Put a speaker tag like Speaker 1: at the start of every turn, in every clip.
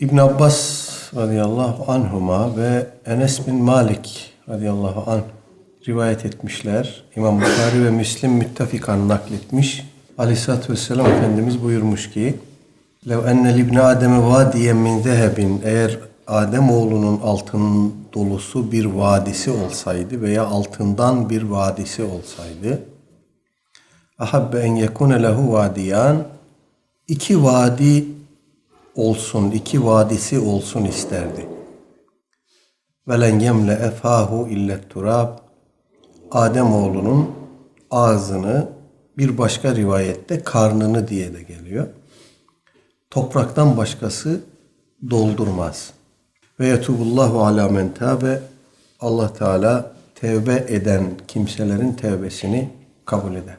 Speaker 1: İbn Abbas radıyallahu anhuma ve Enes bin Malik radıyallahu anh rivayet etmişler. İmam Bukhari ve Müslim müttafikan nakletmiş. Aleyhisselatü Vesselam Efendimiz buyurmuş ki Lev enne libne ademe vadiyen min zehebin eğer Adem oğlunun altın dolusu bir vadisi olsaydı veya altından bir vadisi olsaydı ahabbe en yekune lehu vadiyan iki vadi olsun, iki vadisi olsun isterdi. Velen yemle efahu illet turab Adem oğlunun ağzını bir başka rivayette karnını diye de geliyor. Topraktan başkası doldurmaz. Ve yetubullahu ala men tabe Allah Teala tevbe eden kimselerin tevbesini kabul eder.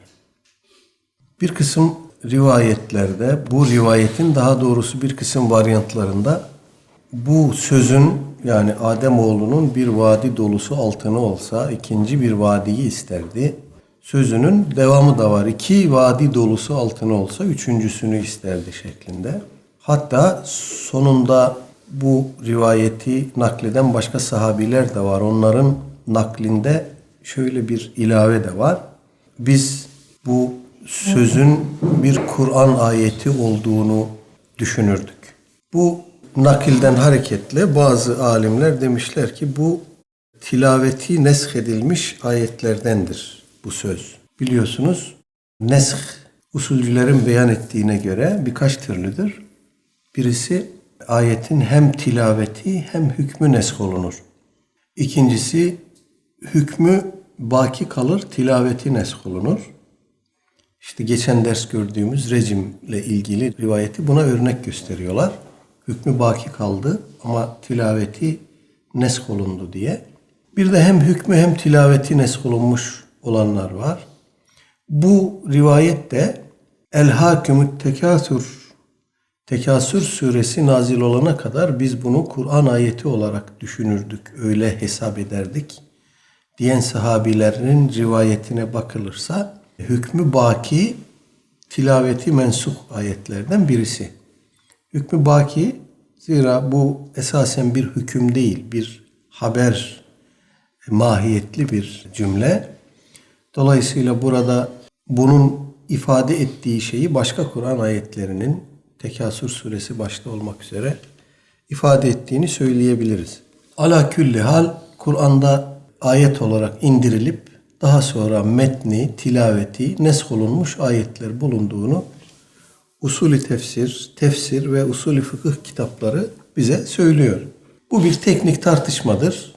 Speaker 1: Bir kısım rivayetlerde, bu rivayetin daha doğrusu bir kısım varyantlarında bu sözün yani Ademoğlunun bir vadi dolusu altını olsa ikinci bir vadiyi isterdi. Sözünün devamı da var. İki vadi dolusu altını olsa üçüncüsünü isterdi şeklinde. Hatta sonunda bu rivayeti nakleden başka sahabiler de var. Onların naklinde şöyle bir ilave de var. Biz bu sözün bir Kur'an ayeti olduğunu düşünürdük. Bu nakilden hareketle bazı alimler demişler ki bu tilaveti nesk edilmiş ayetlerdendir bu söz. Biliyorsunuz nesk usulcülerin beyan ettiğine göre birkaç türlüdür. Birisi ayetin hem tilaveti hem hükmü nesk olunur. İkincisi hükmü baki kalır, tilaveti nesk olunur. İşte geçen ders gördüğümüz rejimle ilgili rivayeti buna örnek gösteriyorlar. Hükmü baki kaldı ama tilaveti nesk olundu diye. Bir de hem hükmü hem tilaveti nesk olunmuş olanlar var. Bu rivayet de El Hakümü Tekasür Tekasür suresi nazil olana kadar biz bunu Kur'an ayeti olarak düşünürdük, öyle hesap ederdik diyen sahabilerin rivayetine bakılırsa hükmü baki tilaveti mensuh ayetlerden birisi. Hükmü baki zira bu esasen bir hüküm değil, bir haber mahiyetli bir cümle. Dolayısıyla burada bunun ifade ettiği şeyi başka Kur'an ayetlerinin Tekasür suresi başta olmak üzere ifade ettiğini söyleyebiliriz. Ala külli hal Kur'an'da ayet olarak indirilip daha sonra metni, tilaveti, nesk olunmuş ayetler bulunduğunu usulü tefsir, tefsir ve usulü fıkıh kitapları bize söylüyor. Bu bir teknik tartışmadır.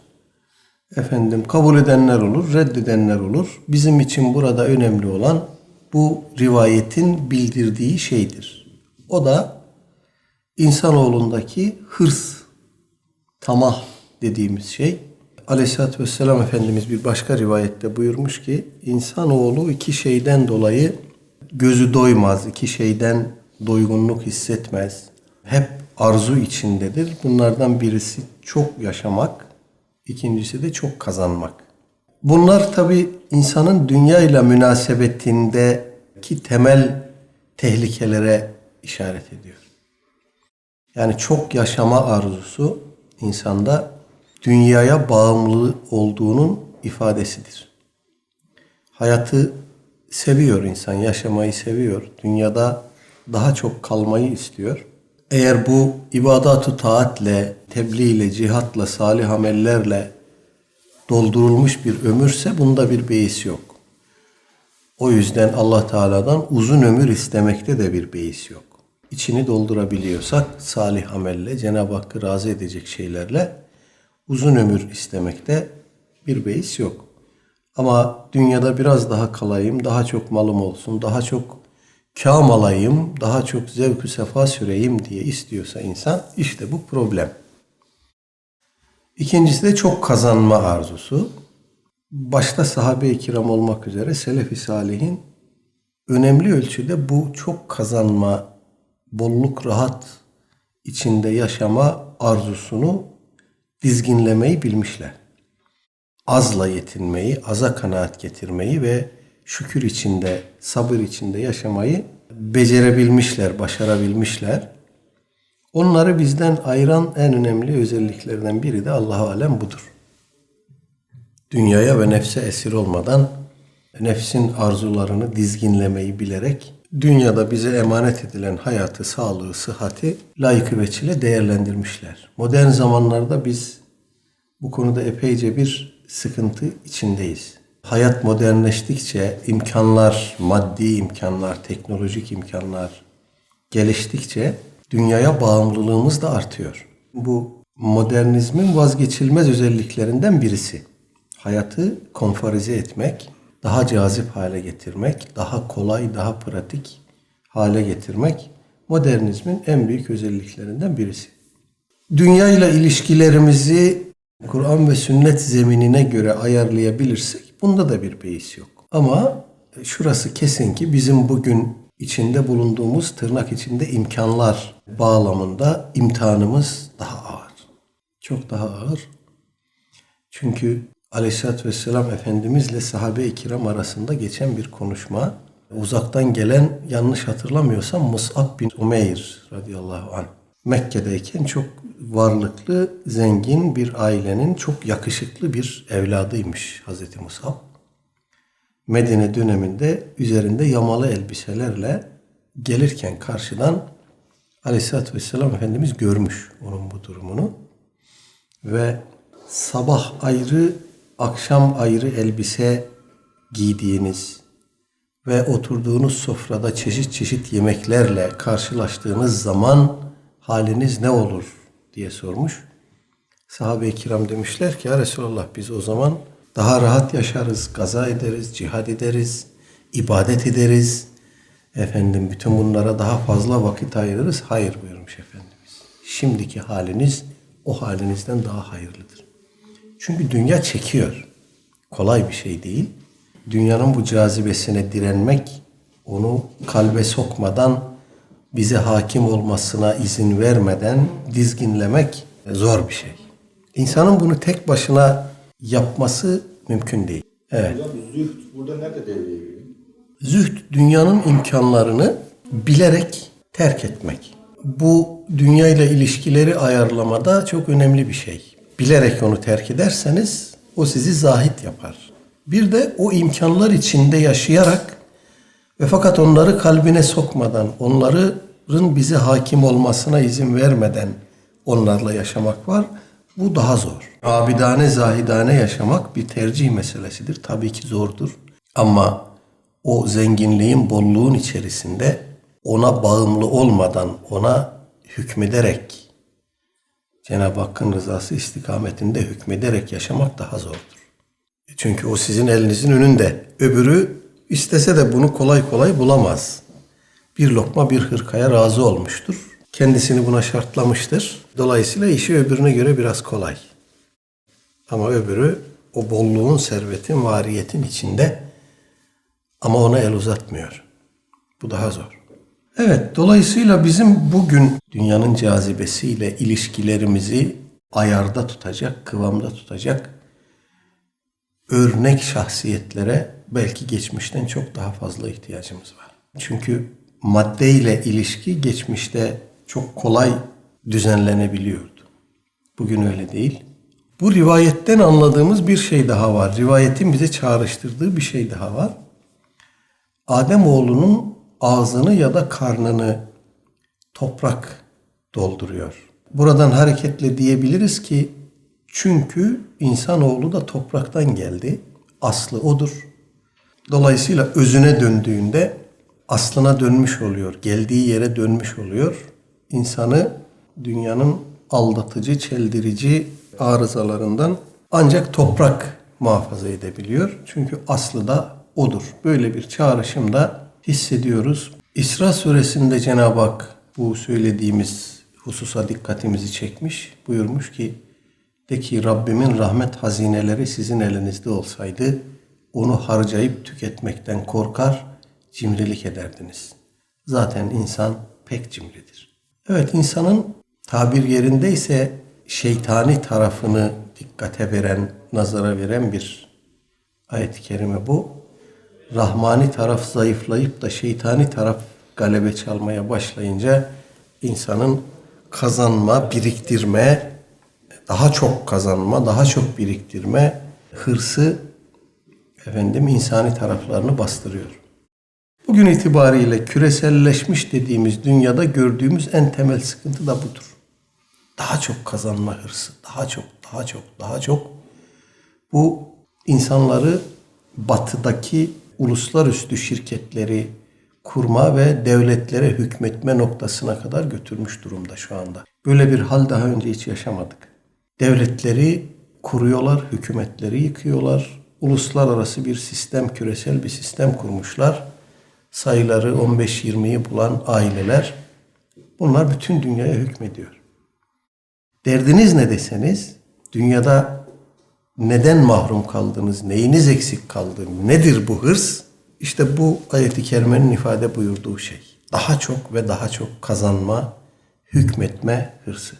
Speaker 1: Efendim kabul edenler olur, reddedenler olur. Bizim için burada önemli olan bu rivayetin bildirdiği şeydir. O da insanoğlundaki hırs, tamah dediğimiz şey. Aleyhisselatü Vesselam Efendimiz bir başka rivayette buyurmuş ki insanoğlu iki şeyden dolayı gözü doymaz, iki şeyden doygunluk hissetmez. Hep arzu içindedir. Bunlardan birisi çok yaşamak, ikincisi de çok kazanmak. Bunlar tabi insanın dünya ile münasebetindeki temel tehlikelere işaret ediyor. Yani çok yaşama arzusu insanda dünyaya bağımlı olduğunun ifadesidir. Hayatı seviyor insan, yaşamayı seviyor. Dünyada daha çok kalmayı istiyor. Eğer bu ibadatu taatle, tebliğ ile, cihatla, salih amellerle doldurulmuş bir ömürse bunda bir beis yok. O yüzden Allah Teala'dan uzun ömür istemekte de bir beis yok. İçini doldurabiliyorsak salih amelle, Cenab-ı Hakk'ı razı edecek şeylerle uzun ömür istemekte bir beis yok. Ama dünyada biraz daha kalayım, daha çok malım olsun, daha çok kâm alayım, daha çok zevk-ü sefa süreyim diye istiyorsa insan işte bu problem. İkincisi de çok kazanma arzusu. Başta sahabe-i kiram olmak üzere selef-i salihin önemli ölçüde bu çok kazanma, bolluk, rahat içinde yaşama arzusunu dizginlemeyi bilmişler. Azla yetinmeyi, aza kanaat getirmeyi ve şükür içinde, sabır içinde yaşamayı becerebilmişler, başarabilmişler. Onları bizden ayıran en önemli özelliklerden biri de Allah alem budur. Dünyaya ve nefse esir olmadan nefsin arzularını dizginlemeyi bilerek dünyada bize emanet edilen hayatı, sağlığı, sıhhati layıkı veçile değerlendirmişler. Modern zamanlarda biz bu konuda epeyce bir sıkıntı içindeyiz. Hayat modernleştikçe imkanlar, maddi imkanlar, teknolojik imkanlar geliştikçe dünyaya bağımlılığımız da artıyor. Bu modernizmin vazgeçilmez özelliklerinden birisi. Hayatı konforize etmek, daha cazip hale getirmek, daha kolay, daha pratik hale getirmek modernizmin en büyük özelliklerinden birisi. Dünya ile ilişkilerimizi Kur'an ve sünnet zeminine göre ayarlayabilirsek bunda da bir beis yok. Ama şurası kesin ki bizim bugün içinde bulunduğumuz tırnak içinde imkanlar bağlamında imtihanımız daha ağır. Çok daha ağır. Çünkü Aleyhisselatü Vesselam Efendimizle sahabe-i kiram arasında geçen bir konuşma. Uzaktan gelen yanlış hatırlamıyorsam Mus'ab bin Umeyr radıyallahu anh. Mekke'deyken çok varlıklı, zengin bir ailenin çok yakışıklı bir evladıymış Hazreti Musab. Medine döneminde üzerinde yamalı elbiselerle gelirken karşıdan Aleyhisselatü Vesselam Efendimiz görmüş onun bu durumunu. Ve sabah ayrı, akşam ayrı elbise giydiğiniz ve oturduğunuz sofrada çeşit çeşit yemeklerle karşılaştığınız zaman haliniz ne olur diye sormuş. Sahabe-i kiram demişler ki ya Resulallah biz o zaman daha rahat yaşarız, gaza ederiz, cihad ederiz, ibadet ederiz. Efendim bütün bunlara daha fazla vakit ayırırız. Hayır buyurmuş Efendimiz. Şimdiki haliniz o halinizden daha hayırlıdır. Çünkü dünya çekiyor. Kolay bir şey değil. Dünyanın bu cazibesine direnmek, onu kalbe sokmadan, bize hakim olmasına izin vermeden dizginlemek zor bir şey. İnsanın bunu tek başına yapması mümkün değil. Evet.
Speaker 2: Hocam zühd burada nerede devreye giriyor?
Speaker 1: Zühd dünyanın imkanlarını bilerek terk etmek. Bu dünya ile ilişkileri ayarlamada çok önemli bir şey. Bilerek onu terk ederseniz o sizi zahit yapar. Bir de o imkanlar içinde yaşayarak ve fakat onları kalbine sokmadan, onların bize hakim olmasına izin vermeden onlarla yaşamak var. Bu daha zor. Abidane, zahidane yaşamak bir tercih meselesidir. Tabii ki zordur. Ama o zenginliğin, bolluğun içerisinde ona bağımlı olmadan, ona hükmederek, Cenab-ı Hakk'ın rızası istikametinde hükmederek yaşamak daha zordur. Çünkü o sizin elinizin önünde. Öbürü istese de bunu kolay kolay bulamaz. Bir lokma bir hırkaya razı olmuştur. Kendisini buna şartlamıştır. Dolayısıyla işi öbürüne göre biraz kolay. Ama öbürü o bolluğun, servetin, variyetin içinde ama ona el uzatmıyor. Bu daha zor. Evet, dolayısıyla bizim bugün dünyanın cazibesiyle ilişkilerimizi ayarda tutacak, kıvamda tutacak örnek şahsiyetlere belki geçmişten çok daha fazla ihtiyacımız var. Çünkü madde ile ilişki geçmişte çok kolay düzenlenebiliyordu. Bugün öyle değil. Bu rivayetten anladığımız bir şey daha var. Rivayetin bize çağrıştırdığı bir şey daha var. Adem oğlunun ağzını ya da karnını toprak dolduruyor. Buradan hareketle diyebiliriz ki çünkü insanoğlu da topraktan geldi. Aslı odur. Dolayısıyla özüne döndüğünde aslına dönmüş oluyor. Geldiği yere dönmüş oluyor. İnsanı dünyanın aldatıcı, çeldirici arızalarından ancak toprak muhafaza edebiliyor. Çünkü aslı da odur. Böyle bir çağrışımda hissediyoruz. İsra suresinde Cenab-ı Hak bu söylediğimiz hususa dikkatimizi çekmiş. Buyurmuş ki de ki Rabbimin rahmet hazineleri sizin elinizde olsaydı onu harcayıp tüketmekten korkar, cimrilik ederdiniz. Zaten insan pek cimridir. Evet insanın tabir yerindeyse şeytani tarafını dikkate veren, nazara veren bir ayet-i kerime bu. Rahmani taraf zayıflayıp da şeytani taraf galebe çalmaya başlayınca insanın kazanma, biriktirme, daha çok kazanma, daha çok biriktirme hırsı efendim insani taraflarını bastırıyor. Bugün itibariyle küreselleşmiş dediğimiz dünyada gördüğümüz en temel sıkıntı da budur. Daha çok kazanma hırsı, daha çok, daha çok, daha çok. Bu insanları batıdaki uluslararası şirketleri kurma ve devletlere hükmetme noktasına kadar götürmüş durumda şu anda. Böyle bir hal daha önce hiç yaşamadık. Devletleri kuruyorlar, hükümetleri yıkıyorlar. Uluslararası bir sistem, küresel bir sistem kurmuşlar. Sayıları 15-20'yi bulan aileler. Bunlar bütün dünyaya hükmediyor. Derdiniz ne deseniz, dünyada neden mahrum kaldınız, neyiniz eksik kaldı, nedir bu hırs? İşte bu ayeti kerimenin ifade buyurduğu şey. Daha çok ve daha çok kazanma, hükmetme hırsı.